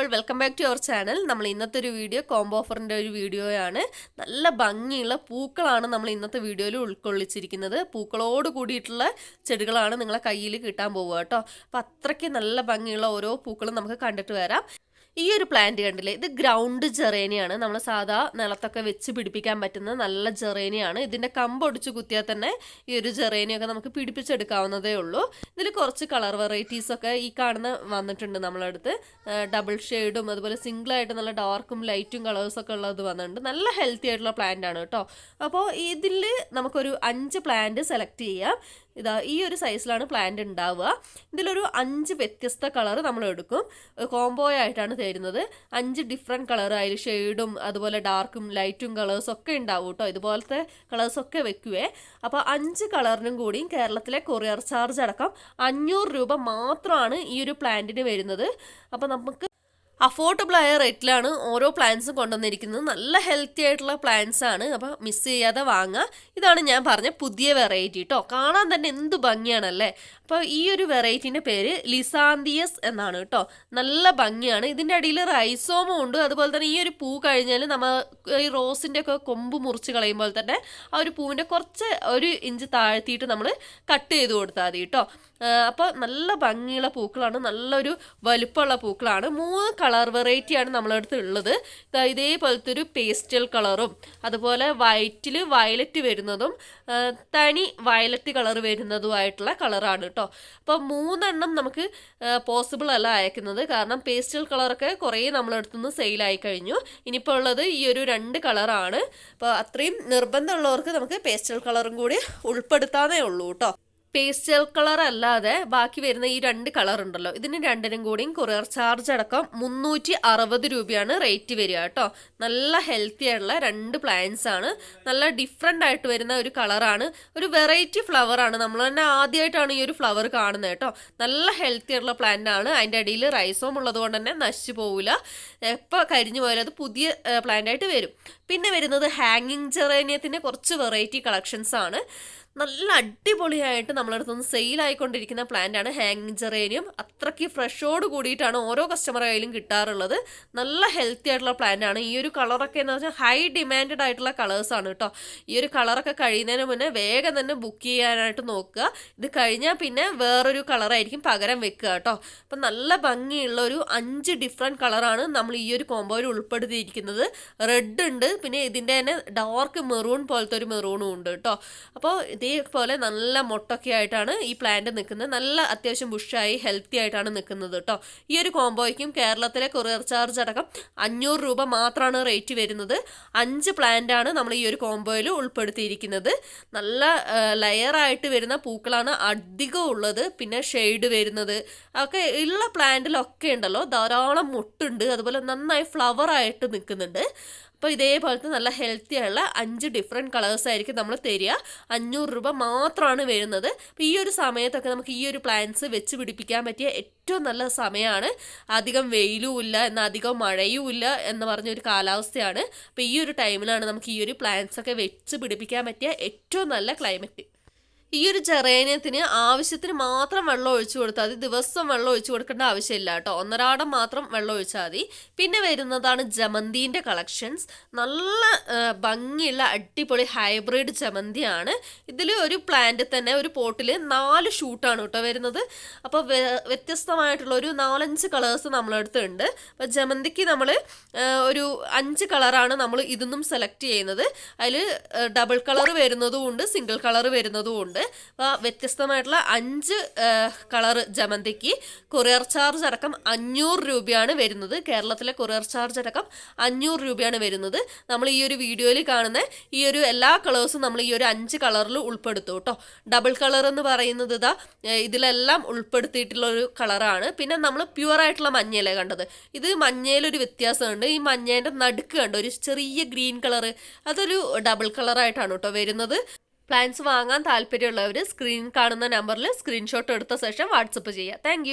Y'all welcome back to your channel നമ്മൾ ഇന്നത്തെ ഒരു വീഡിയോ കോംബോ ഓഫറിന്റെ ഒരു വീഡിയോയാണ് നല്ല ഭംഗിയുള്ള പൂക്കളാണ് നമ്മൾ ഇന്നത്തെ വീഡിയോയിൽ ഉൾക്കൊള്ളിച്ചിരിക്കുന്നത്. പൂക്കളോട് കൂടിയിട്ടുള്ള ചെടികളാണ് നിങ്ങളെ കയ്യിൽ കിട്ടാൻ പോവുക കേട്ടോ. അപ്പം അത്രയ്ക്ക് നല്ല ഭംഗിയുള്ള ഓരോ പൂക്കളും നമുക്ക് കണ്ടിട്ട് വരാം. ഈ ഒരു പ്ലാന്റ് കണ്ടില്ലേ? ഇത് ഗ്രൗണ്ട് ജെറേനിയാണ് നമ്മൾ സാധാ നിലത്തൊക്കെ വെച്ച് പിടിപ്പിക്കാൻ പറ്റുന്ന നല്ല ജെറേനിയാണ് ഇതിന്റെ കമ്പ് ഒടിച്ച് കുത്തിയാൽ തന്നെ ഈ ഒരു ജെറേനിയൊക്കെ നമുക്ക് പിടിപ്പിച്ചെടുക്കാവുന്നതേ ഉള്ളൂ. ഇതിൽ കുറച്ച് കളർ വെറൈറ്റീസൊക്കെ ഈ കാണുന്ന വന്നിട്ടുണ്ട് നമ്മളടുത്ത്. ഡബിൾ ഷെയ്ഡും അതുപോലെ സിംഗിളായിട്ട് നല്ല ഡാർക്കും ലൈറ്റും കളേഴ്സൊക്കെ ഉള്ളത് വന്നിട്ടുണ്ട്. നല്ല ഹെൽത്തി ആയിട്ടുള്ള പ്ലാന്റ് ആണ് കേട്ടോ. അപ്പോൾ ഇതിൽ നമുക്കൊരു അഞ്ച് പ്ലാന്റ് സെലക്ട് ചെയ്യാം. ഇതാ ഈ ഒരു സൈസിലാണ് പ്ലാന്റ് ഉണ്ടാവുക ഇതിലൊരു അഞ്ച് വ്യത്യസ്ത കളർ നമ്മൾ എടുക്കും കോംബോ ആയിട്ടാണ് തരുന്നത്. അഞ്ച് ഡിഫറെന്റ് കളർ അതിൽ ഷെയ്ഡും അതുപോലെ ഡാർക്കും ലൈറ്റും കളേഴ്സും ഒക്കെ ഉണ്ടാവും കേട്ടോ ഇതുപോലത്തെ കളേഴ്സൊക്കെ വെക്കുവേ. അപ്പോൾ അഞ്ച് കളറിനും കൂടിയും കേരളത്തിലെ കൊറിയർ ചാർജ് അടക്കം അഞ്ഞൂറ് രൂപ മാത്രമാണ് ഈ ഒരു പ്ലാന്റിന് വരുന്നത്. അപ്പോൾ നമുക്ക് അഫോർഡബിൾ ആയ റേറ്റിലാണ് ഓരോ പ്ലാന്റ്സും കൊണ്ടുവന്നിരിക്കുന്നത്. നല്ല ഹെൽത്തി ആയിട്ടുള്ള പ്ലാൻസ് ആണ്. അപ്പോൾ മിസ് ചെയ്യാതെ വാങ്ങുക ഇതാണ് ഞാൻ പറഞ്ഞ പുതിയ വെറൈറ്റി കേട്ടോ കാണാൻ തന്നെ എന്ത് ഭംഗിയാണല്ലേ? അപ്പോൾ ഈ ഒരു വെറൈറ്റീന്റെ പേര് ലിസാന്തിയസ് എന്നാണ് കേട്ടോ നല്ല ഭംഗിയാണ്. ഇതിന്റെ അടിയിൽ റൈസോമും ഉണ്ട്. അതുപോലെ തന്നെ ഈ ഒരു പൂ കഴിഞ്ഞാൽ നമ്മൾ ഈ റോസിന്റെ ഒക്കെ കൊമ്പ് മുറിച്ച് കളയുമ്പോൾ തന്നെ ആ ഒരു പൂവിന്റെ കുറച്ച് ഒരു ഇഞ്ച് താഴ്ത്തിയിട്ട് നമ്മൾ കട്ട് ചെയ്ത് കൊടുത്താൽ മതി കേട്ടോ അപ്പോൾ നല്ല ഭംഗിയുള്ള പൂക്കളാണ് നല്ലൊരു വലുപ്പമുള്ള പൂക്കളാണ്. മൂന്ന് കളർ വെറൈറ്റിയാണ് നമ്മളടുത്ത് ഉള്ളത്. ഇതേപോലത്തെ ഒരു പേസ്റ്റൽ കളറും അതുപോലെ വൈറ്റിൽ വയലറ്റ് വരുന്നതും തനി വയലറ്റ് കളർ വരുന്നതുമായിട്ടുള്ള കളറാണ് കേട്ടോ അപ്പോൾ മൂന്നെണ്ണം നമുക്ക് പോസിബിൾ അല്ല അയക്കുന്നത്. കാരണം പേസ്റ്റൽ കളറൊക്കെ കുറേ നമ്മളടുത്തുനിന്ന് സെയിലായി കഴിഞ്ഞു. ഇനിയിപ്പോൾ ഉള്ളത് ഈ ഒരു രണ്ട് കളറാണ് അപ്പോൾ അത്രയും നിർബന്ധമുള്ളവർക്ക് നമുക്ക് പേസ്റ്റൽ കളറും കൂടി ഉൾപ്പെടുത്താനേ ഉള്ളൂ കേട്ടോ പേസ്റ്റൽ കളർ അല്ലാതെ ബാക്കി വരുന്ന ഈ രണ്ട് കളർ ഉണ്ടല്ലോ ഇതിന് രണ്ടിനും കൂടിയും കൊറിയർ ചാർജ് അടക്കം മുന്നൂറ്റി അറുപത് രൂപയാണ് റേറ്റ് വരിക കേട്ടോ. നല്ല ഹെൽത്തി ആയിട്ടുള്ള രണ്ട് പ്ലാന്റ്സ് ആണ്. നല്ല ഡിഫറെന്റ് ആയിട്ട് വരുന്ന ഒരു കളറാണ്. ഒരു വെറൈറ്റി ഫ്ലവറാണ് നമ്മൾ തന്നെ ആദ്യമായിട്ടാണ് ഈ ഒരു ഫ്ലവർ കാണുന്നത് കേട്ടോ. നല്ല ഹെൽത്തി ആയിട്ടുള്ള പ്ലാന്റ് ആണ്. അതിന്റെ അടിയിൽ റൈസോം ഉള്ളത് കൊണ്ട് തന്നെ നശിച്ചു പോവില്ല എപ്പോൾ കരിഞ്ഞു പോയാലും അത് പുതിയ പ്ലാന്റ് ആയിട്ട് വരും. പിന്നെ വരുന്നത് ഹാങ്ങിങ് ജെറേനിയത്തിന്റെ കുറച്ച് വെറൈറ്റി കളക്ഷൻസ് ആണ്. നല്ല അടിപൊളിയായിട്ട് നമ്മളടുത്തുനിന്ന് സെയിൽ സെയിലായിക്കൊണ്ടിരിക്കുന്ന പ്ലാന്റ് ആണ് ഹാങ്ങിങ് ജെറേനിയം. അത്രയ്ക്ക് ഫ്രഷോട് കൂടിയിട്ടാണ് ഓരോ കസ്റ്റമർ കയ്യിലും കിട്ടാറുള്ളത്. നല്ല ഹെൽത്തി ആയിട്ടുള്ള പ്ലാന്റ് ആണ് ഈ ഒരു കളറൊക്കെ എന്ന് പറഞ്ഞാൽ ഹൈ ഡിമാൻഡ് ആയിട്ടുള്ള കളേഴ്സ് ആണ് കേട്ടോ. ഈ ഒരു കളറൊക്കെ കഴിയുന്നതിന് മുന്നേ വേഗം തന്നെ ബുക്ക് ചെയ്യാനായിട്ട് നോക്കുക. ഇത് കഴിഞ്ഞാൽ പിന്നെ വേറൊരു കളറായിരിക്കും പകരം വെക്കുക കേട്ടോ. അപ്പം നല്ല ഭംഗിയുള്ള ഒരു അഞ്ച് ഡിഫറെന്റ് കളറാണ് നമ്മൾ ഈ ഒരു കോമ്പോയിൽ ഉൾപ്പെടുത്തിയിരിക്കുന്നത്. റെഡ് ഉണ്ട്. പിന്നെ ഇതിന്റെ തന്നെ ഡാർക്ക് മെറൂൺ പോലത്തെ ഒരു മെറൂണും ഉണ്ട് കേട്ടോ. അപ്പോൾ ഇതേപോലെ നല്ല മൊട്ടൊക്കെ ആയിട്ടാണ് ഈ പ്ലാന്റ് നിൽക്കുന്നത്. നല്ല അത്യാവശ്യം ബുഷായി ഹെൽത്തി ആയിട്ടാണ് നിൽക്കുന്നത് കേട്ടോ ഈ ഒരു കോംബോയ്ക്കും കേരളത്തിലെ കൊറിയർ ചാർജ് അടക്കം അഞ്ഞൂറ് രൂപ മാത്രമാണ് റേറ്റ് വരുന്നത്. അഞ്ച് പ്ലാന്റ് ആണ് നമ്മൾ ഈ ഒരു കോംബോയിൽ ഉൾപ്പെടുത്തിയിരിക്കുന്നത്. നല്ല ലെയറായിട്ട് വരുന്ന പൂക്കളാണ് അധികം ഉള്ളത്. പിന്നെ ഷെയ്ഡ് വരുന്നത്. ഒക്കെ ഉള്ള പ്ലാന്റിലൊക്കെ ഉണ്ടല്ലോ. ധാരാളം മുട്ടുണ്ട്. അതുപോലെ നന്നായി ഫ്ലവർ ആയിട്ട് നിൽക്കുന്നുണ്ട്. അപ്പോൾ ഇതേപോലത്തെ നല്ല ഹെൽത്തി ആയുള്ള അഞ്ച് ഡിഫറെന്റ് കളേഴ്സ് ആയിരിക്കും നമ്മൾ തരിക. അഞ്ഞൂറ് രൂപ മാത്രമാണ് വരുന്നത്. അപ്പോൾ ഈ ഒരു സമയത്തൊക്കെ നമുക്ക് ഈ ഒരു പ്ലാന്റ്സ് വെച്ച് പിടിപ്പിക്കാൻ പറ്റിയ ഏറ്റവും നല്ല സമയമാണ് അധികം വെയിലും ഇല്ല എന്നാൽ അധികം മഴയും ഇല്ല എന്ന് പറഞ്ഞൊരു കാലാവസ്ഥയാണ്. അപ്പോൾ ഈ ഒരു ടൈമിലാണ് നമുക്ക് ഈ ഒരു പ്ലാന്റ്സ് ഒക്കെ വെച്ച് പിടിപ്പിക്കാൻ പറ്റിയ ഏറ്റവും നല്ല ക്ലൈമറ്റ് ഈ ഒരു ജെറേനിയത്തിന് ആവശ്യത്തിന് മാത്രം വെള്ളം ഒഴിച്ചു കൊടുത്താൽ മതി. ദിവസം വെള്ളം ഒഴിച്ചു കൊടുക്കേണ്ട ആവശ്യമില്ല കേട്ടോ. ഒന്നരാടം മാത്രം വെള്ളം ഒഴിച്ചാൽ മതി. പിന്നെ വരുന്നതാണ് ജമന്തിന്റെ കളക്ഷൻസ്. നല്ല ഭംഗിയുള്ള അടിപൊളി ഹൈബ്രിഡ് ജമന്തിയാണ്. ഇതിൽ ഒരു പ്ലാന്റ് തന്നെ ഒരു പോട്ടിൽ നാല് ഷൂട്ടാണ് കേട്ടോ വരുന്നത്. അപ്പോൾ വ്യത്യസ്തമായിട്ടുള്ള ഒരു നാലഞ്ച് കളേഴ്സ് നമ്മളെടുത്തുണ്ട്. അപ്പോൾ ജമന്തിക്ക് നമ്മൾ ഒരു അഞ്ച് കളറാണ് നമ്മൾ ഇതൊന്നും സെലക്ട് ചെയ്യുന്നത്. അതിൽ ഡബിൾ കളർ വരുന്നതും ഉണ്ട് സിംഗിൾ കളർ വരുന്നതും ഉണ്ട്. അപ്പോൾ വ്യത്യസ്തമായിട്ടുള്ള അഞ്ച് കളർ ജമന്തിക്ക് കൊറിയർ ചാർജ് അടക്കം അഞ്ഞൂറ് രൂപയാണ് വരുന്നത്. കേരളത്തിലെ കൊറിയർ ചാർജ് അടക്കം അഞ്ഞൂറ് രൂപയാണ് വരുന്നത്. നമ്മൾ ഈ ഒരു വീഡിയോയിൽ കാണുന്ന ഈ ഒരു എല്ലാ കളേഴ്സും നമ്മൾ ഈ ഒരു അഞ്ച് കളറിൽ ഉൾപ്പെടുത്തും കേട്ടോ. ഡബിൾ കളർ എന്ന് പറയുന്നത് ഇതാ ഇതിലെല്ലാം ഉൾപ്പെടുത്തിയിട്ടുള്ള ഒരു കളറാണ്. പിന്നെ നമ്മൾ പ്യുവർ ആയിട്ടുള്ള മഞ്ഞയിലെ കണ്ടത്. ഇത് മഞ്ഞയിലൊരു വ്യത്യാസമുണ്ട്. ഈ മഞ്ഞേന്റെ നടുക്ക് കണ്ടോ? ഒരു ചെറിയ ഗ്രീൻ കളർ അതൊരു ഡബിൾ കളറായിട്ടാണ് കേട്ടോ വരുന്നത്. പ്ലാൻസ് വാങ്ങാൻ താല്പര്യമുള്ളവർ സ്ക്രീൻ കാണുന്ന നമ്പറിൽ സ്ക്രീൻഷോട്ട് എടുത്ത ശേഷം വാട്സപ്പ് ചെയ്യുക. താങ്ക്